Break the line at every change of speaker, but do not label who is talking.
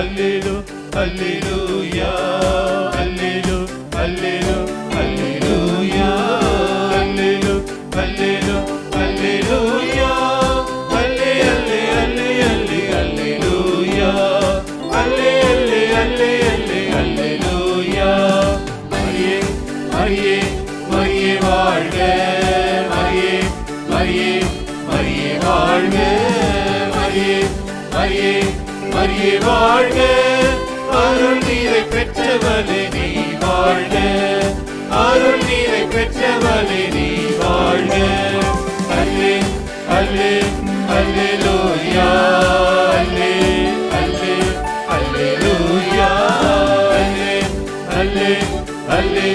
அல்லேலு அல்லேலூயா அல்லேலு அல்லேலு அல்லேலூயா அல்லேலு அல்லேலு அல்லேலூயா அல்லே அல்லே அல்லே அல்லே அல்லேலூயா அல்லே அல்லே அல்லே அல்லே அல்லேலூயா மரியே மரியே மரியே வாழ்க மரியே மரியே மரியே வாழ்க மரியே மரியே மரியே வாழ்க. அருள் நீரை பெற்றவளே நீ வாழ்க. அருள் நீரை பெற்றவளே நீ வாழ்க. அல்லே அல்லே அல்லே லோயா அல்லே அல்லே அல்லே லோயா அல்லே அல்லே அல்லே